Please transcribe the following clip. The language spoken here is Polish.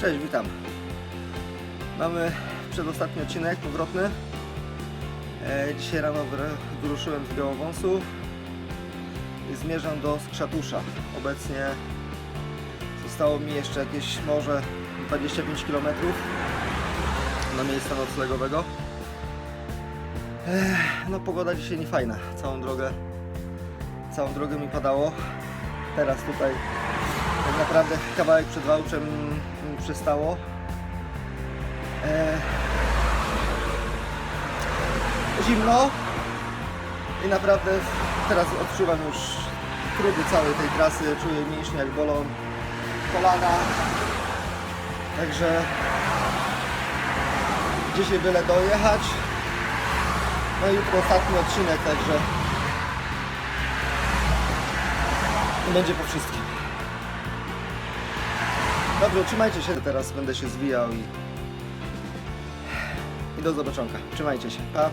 Cześć, witam. Mamy przedostatni odcinek powrotny. E, dzisiaj rano wyr- wyruszyłem z Białowąsu i zmierzam do Skrzatusza. Obecnie zostało mi jeszcze jakieś może 25 km do miejsca noclegowego. Ech, no pogoda dzisiaj nie fajna. Całą drogę, całą drogę mi padało. Teraz tutaj tak naprawdę kawałek przed Wałczem mi przystało. E, zimno i naprawdę teraz odczuwam już trudy całej tej trasy, czuję mięśnie jak bolą, kolana. Także dzisiaj byle dojechać. No i jutro ostatni odcinek, także będzie po wszystkim. Dobrze, trzymajcie się. Teraz będę się zwijał i, i do zobaczonka. Trzymajcie się. Pa.